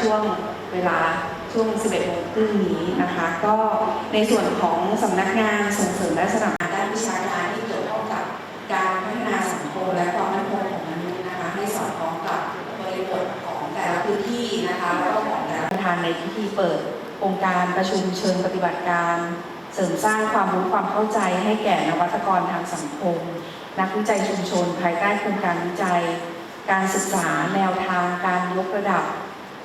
ช่วงเวลาช่วง 11โมงครึ่งนี้นะคะ ก็ในส่วนของสำนักงานส่งเสริมและสนับสนุนด้านวิชาการที่เกี่ยวข้องกับการพัฒนาสังคมและความมั่นคงของมนุษย์นะคะให้สอดคล้องกับบริบทของแต่ละพื้นที่นะคะแล้วก็ของแต่ละประธานในพิธีเปิดองค์การประชุมเชิงปฏิบัติการ เสริมสร้างความรู้ความเข้าใจให้แก่นวัตกรทางสังคม นักวิจัยชุมชน ภายใต้โครงการวิจัย การศึกษาแนวทางการยกระดับ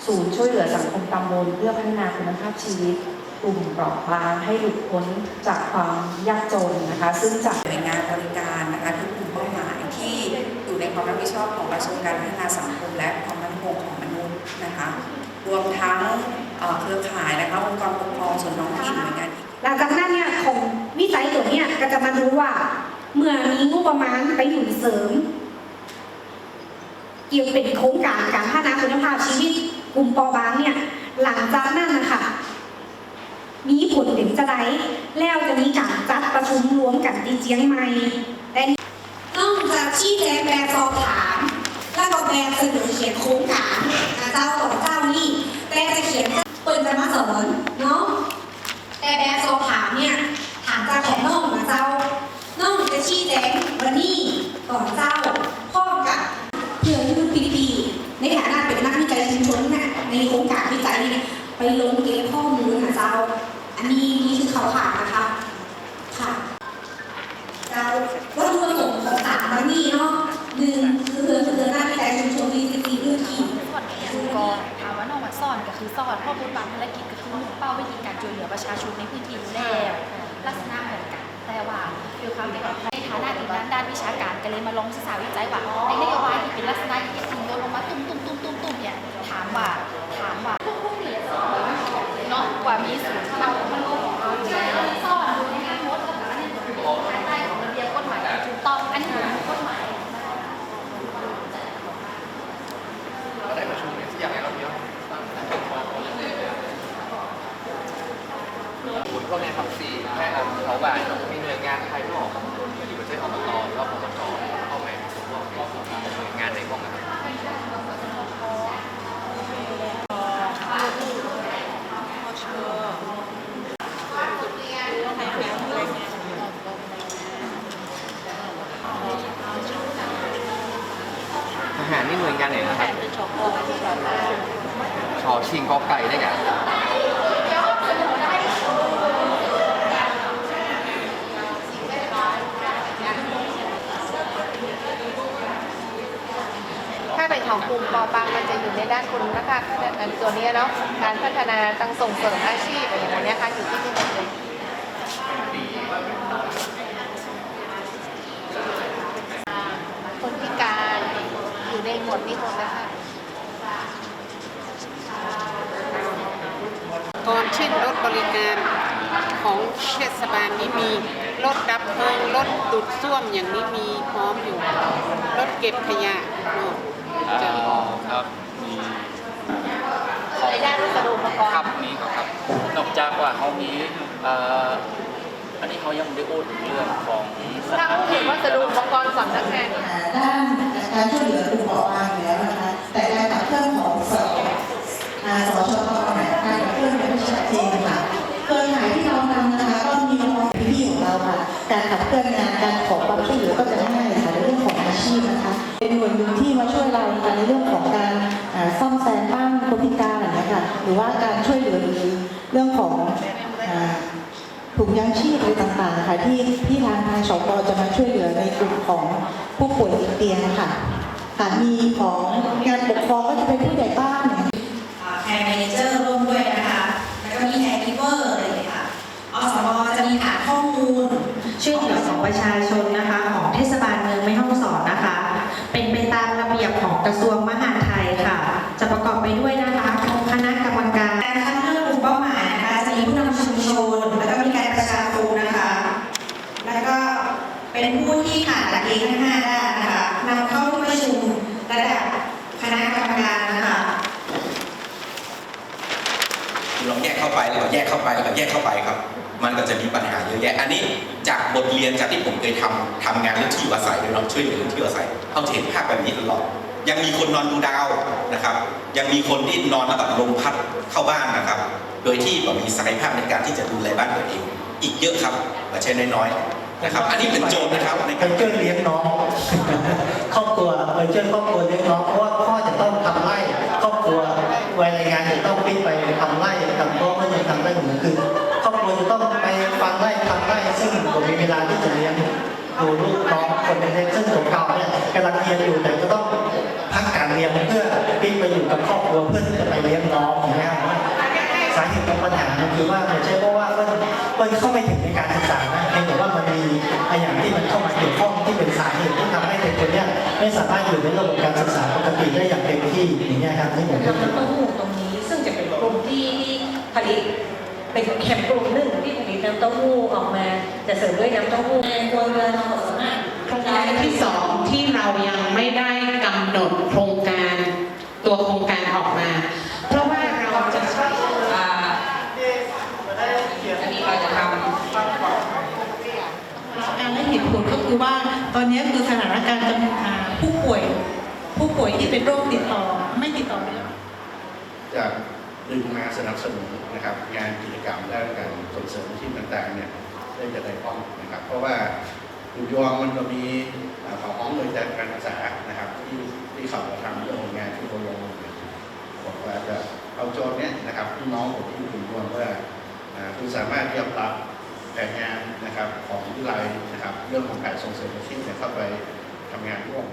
ศูนย์ช่วยเหลือสังคมตำบลเพื่อพัฒนาคุณภาพชีวิตกลุ่มเปราะบางให้หลุดพ้นจากความยากจนนะคะ ซึ่งจากหน่วยงานบริการนะคะทุกกลุ่มเป้าหมายที่อยู่ในความรับผิดชอบของกระทรวงการพัฒนาสังคมและความมั่นคงของมนุษย์นะคะรวมทั้งเครือข่ายนะคะองค์กรปกครองส่วนท้องถิ่นหน่วยงานหลังจากนั้นเนี่ยของวิจัยตัวเนี่ยก็จะมาดูว่า เมื่อมีงบประมาณไปหนุนเสริม เกี่ยวเป็นโครงการการพัฒนาคุณภาพชีวิต กลุ่มปอบางเนี่ยหลังจากนั้นนะคะมีผลถึงจะได้แล้วจะมีการจัดประชุมรวมกันที่เจียงใหม่และนอกจากชี้แจงแบบสอบถาม แล้วก็แบบเสนอเขียนโครงการนะเจ้าขอเจ้านี่แต่จะเขียนเปิดจะมาสอนเนาะแต่แบบสอบถามเนี่ยถามจากขอน้องนะเจ้าน้องจะชี้แจงวันนี้ก่อนเจ้าพร้อมกับเพื่อนรุ่นปีดีในฐานะเป็นนักวิจัยชุมชนเนี่ย ในโครงการวิจัยเนี่ยไปลงเก็บข้อมูลนะเจ้า อันนี้นี่คือเขาผ่านนะคะค่ะเจ้าวัตถุประสงค์ของสามวันนี้เนาะหนึ่งคือเพื่อเพื่อนนักวิจัยชุมชนมีสิบสี่พื้นที่ก็ถามว่านองวัดซ่อนก็คือสอนข้อมูลบางภารกิจก็คือมุ่งเป้าวิธีการช่วยเหลือประชาชนในพื้นที่อยู่แล้วลักษณะเหมือนกันแต่ว่าด้วยความที่แบบในฐานะด้านด้านวิชาการก็เลยมาลองศึกษาวิจัยว่าในนโยบายที่เป็นลักษณะที่ทิ้งโยนลงมาตุ้มตุ้มตุ้มตุ้มตุ้มเนี่ยถามว่า เนาะว่ามีศูนย์เรามันลงซ่อนอยู่ในงานโพสต์กับอันนี้คือภายใต้ของระเบียบกฎหมายถูกต้องอันนี้คือกฎหมายเราได้ประชุมเนี่ยที่อยากให้เราเยอะคุณพวกในทับสี่แค่เขาบ่ายมีหน่วยงานภายนอกที่ประเทศอบตหรือว่าไปสมมติว่าหน่วยงานในห้องนะครับ ท หารนี่หน่วยงานไหนนะครับชอชิงกอไก่ได้ไงถ้าเป็นของกลุ่มปอบางมันจะอยู่ในด้านคุณนะคะอันตัวเนี้ยเนาะการพัฒนาตั้งส่งเสริมอาชีพอะไรอย่างเงี้ยค่ะอยู่ที่นี่หมดเลย คนพิการอยู่ใน หมดนี้หมดนะค่ะก่อนเช่นรถบริการของเทศบาลนี้มีรถดับเพลิงรถดูดซ่วมอย่างนี้มีพร้อมอยู่รถเก็บขยะเนาะจะครับมีในด้านวัสดุอุปกรครับมีครับนอกจากว่าเขามีอันนี้เขายังไม่ได้พูดถึงเรื่องของถ้าถานพูดถึที่งวัสดุอุปกรณ์สำนักงานด้าน การช่วยเหลือกลุ่มเปราะบางอยู่แล้วนะคะ แต่การขับเคลื่อนของสอ่าสชตเนี่ยการขับเคลื่อนเนี่ยไม่ชัดเจนค่ะเครือข่ายที่เราทำนะคะก็มีน้องพี่ของเราค่ะ การขับเคลื่อนงานการขอความช่วยเหลือก็จะง่ายค่ะในเรื่องของอาชีพนะคะ เป็นหน่วยหนึ่งที่มาช่วยเราในเรื่องของการอ่าซ่อมแซมบ้านคนพิการอย่างเงี้ยค่ะหรือว่าการช่วยเหลือเรื่องของ ถุงยางชีพอะไรต่างๆค่ะที่ที่ทางทางสปจะมาช่วยเหลือในกลุ่มของผู้ป่วยติดเตียงค่ะค่ะมีของงานปกครองก็จะเป็นผู้ใหญ่บ้านเนี่ยแคร์แมเนเจอร์ร่วมด้วยนะคะแล้วก็มีแคร์กิเวอร์อะไรอย่างเงี้ยค่ะอสมจะมีฐานข้อมูลช่วยเหลือของประชาชนนะคะของเทศบาลเมืองแม่ฮ่องสอนนะคะ เป็นไปตามระเบียบของกระทรวงมหาดไทยค่ะ จะประกอบไปด้วยนะ รียนจากที่ผมเคยทำทำงานเรื่องที่อยู่อาศัยด้วยเนาะช่วยเหลือเรื่องที่อยู่อาศัยเขาจะเห็นภาพแบบนี้ตลอดยังมีคนนอนดูดาวนะครับ ยังมีคนที่นอนแล้วแบบลมพัดเข้าบ้านนะครับ โดยที่แบบมีศักยภาพในการที่จะดูแลบ้านตัวเอง อีกเยอะครับไม่ใช่น้อยๆนะครับ อันนี้เป็นโจทย์นะครับในการช่วยเลี้ยงน้องครอบครัวไปช่วยครอบครัวเลี้ยงน้องเพราะว่าพ่อจะต้องทำไร่ครอบครัววัยแรงงานจะต้องปิ้งไปทำไร่ทำพ่อก็ยังทำไร่เหมือนคือ ผมมีเวลาที่จะเลี้ยงดูลูกน้องคนเล็กๆซึ่งผมเก่าเนี่ยกำลังเรียนอยู่แต่ก็ต้องพักการเรียนเพื่อปิ้งไปอยู่กับครอบครัวเพื่อที่จะไปเลี้ยงน้องอย่างเงี้ยสาเหตุของปัญหาคือว่าไม่ใช่เพราะว่ามันมันเข้าไม่ถึงในการศึกษานะเพียงแต่ว่ามันมีไอ้อย่างที่มันเข้ามาเกี่ยวข้องที่เป็นสาเหตุที่ทำให้เด็กคนเนี้ยไม่สามารถอยู่ในระบบการศึกษาปกติได้อย่างเต็มที่อย่างเงี้ยครับที่ผมทำน้ำเต้าหู้ตรงนี้ซึ่งจะเป็นกลุ่มที่ผลิตเป็นแคมป์กลุ่มหนึ่ง น้ำเต้าหู้ออกมา จะเสริมด้วยน้ำเต้าหู้ในครัวเรือนเราสามารถโครงการที่สองที่เรายังไม่ได้กำหนดโครงการตัวโครงการออกมา เพราะว่าเราจะใช้อ่าอันนี้เราจะทำการและเหตุผลก็คือว่าตอนนี้คือสถานการณ์จำอ่าผู้ป่วย ผู้ป่วยที่เป็นโรคติดต่อไม่ติดต่อเนื่องจะ ดึงมาสนับสนุนนะครับงานกิจกรรมด้านการส่งเสริมอาชีพต่างๆเนี่ยได้จะได้ป้องนะครับ เพราะว่าอยู่ยองมันก็มีอ่าของห้องโดยการศึกษานะครับ ที่ที่เขามาทำเรื่องของงานที่เขาลงบอกว่าจะเอาโจทย์เนี่ยนะครับพี่น้องผมที่อยู่ยองว่าคุณสามารถที่จะปรับแผนงานนะครับของวิไลนะครับ เรื่องของการส่งเสริมอาชีพเนี่ยเข้าไปทำงานร่วม